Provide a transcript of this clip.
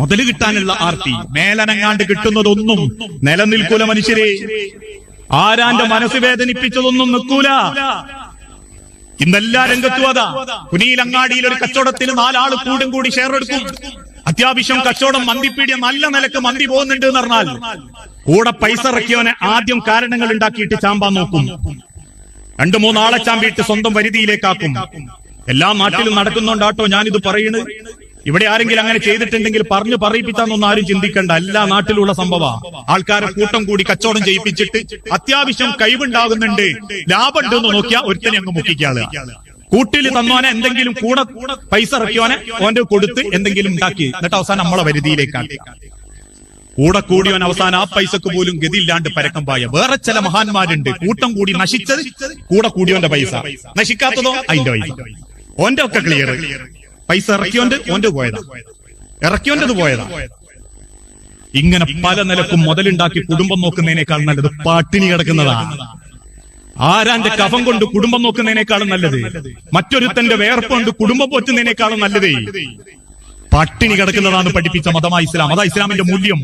മുതൽ കിട്ടാനുള്ള ആർത്തി. മേലനങ്ങാണ്ട് കിട്ടുന്നതൊന്നും നിലനിൽക്കൂല മനുഷ്യരെ. ആരാന്റെ മനസ്സ് വേദനിപ്പിച്ചതൊന്നും നിൽക്കൂല. ഇന്നെല്ലാ രംഗത്തും അതാ. കുനിയിലങ്ങാടിയിൽ ഒരു കച്ചവടത്തിന് നാലാൾ കൂടും കൂടി ഷെയർ എടുക്കും. അത്യാവശ്യം കച്ചവടം മന്തിപ്പീടിയ നല്ല നിലയ്ക്ക് മന്തി പോകുന്നുണ്ട് എന്ന് പറഞ്ഞാൽ കൂടെ പൈസ ഇറക്കിയവനെ ആദ്യം കാരണങ്ങൾ ഉണ്ടാക്കിയിട്ട് ചാമ്പാൻ നോക്കും. രണ്ടു മൂന്നാളെ ചാമ്പിയിട്ട് സ്വന്തം വരുതിയിലേക്കാക്കും എല്ലാ നാട്ടിലും നടക്കുന്നുണ്ടാട്ടോ ഞാനിത് പറയുന്നത് ഇവിടെ ആരെങ്കിലും അങ്ങനെ ചെയ്തിട്ടുണ്ടെങ്കിൽ പറഞ്ഞു പറയിപ്പിച്ചാന്നൊന്നും ആരും ചിന്തിക്കണ്ട. എല്ലാ നാട്ടിലുള്ള സംഭവ ആൾക്കാരെ കൂട്ടം കൂടി കച്ചവടം ചെയ്യിപ്പിച്ചിട്ട് അത്യാവശ്യം കഴിവുണ്ടാകുന്നുണ്ട്. ലാഭം ഉണ്ടെന്ന് നോക്കിയാൽ ഒരുത്തനെ അങ്ങ് മുക്കിക്കാൾ. കൂട്ടിൽ തന്നോനെ എന്തെങ്കിലും കൂടെ പൈസ ഇറക്കിയോനെ ഓന്റെ കൊടുത്ത് എന്തെങ്കിലും ഉണ്ടാക്കി. എന്നിട്ട് അവസാനം നമ്മളെ വരുതിയിലേക്കാണ് കൂടെ കൂടിയവൻ അവസാനം ആ പൈസക്ക് പോലും ഗതിയില്ലാണ്ട് പരക്കം പായ. വേറെ ചില മഹാന്മാരുണ്ട്. കൂട്ടം കൂടി നശിച്ചത് കൂടെ കൂടിയവന്റെ പൈസ. നശിക്കാത്തതോ? അതിന്റെ പൈസ. ഓന്റെ ഒക്കെ ക്ലിയർ പൈസ ഇറക്കിയോണ്ട് ഓന്റെ പോയതാ. ഇറക്കിയോന്റത് പോയതാ. ഇങ്ങനെ പല നിലക്കും മുതലുണ്ടാക്കി കുടുംബം നോക്കുന്നതിനേക്കാൾ നല്ലത് പട്ടിണി കിടക്കുന്നതാ. ആരാന്റെ കഫം കൊണ്ട് കുടുംബം നോക്കുന്നതിനേക്കാളും നല്ലത്. മറ്റൊരുത്തന്റെ വേർപ്പ് കൊണ്ട് കുടുംബം പോറ്റുന്നതിനേക്കാളും നല്ലത്. പട്ടിണി കിടക്കുന്നതാണ് പഠിപ്പിച്ച മതമായ ഇസ്ലാം. അതാ ഇസ്ലാമിന്റെ മൂല്യം.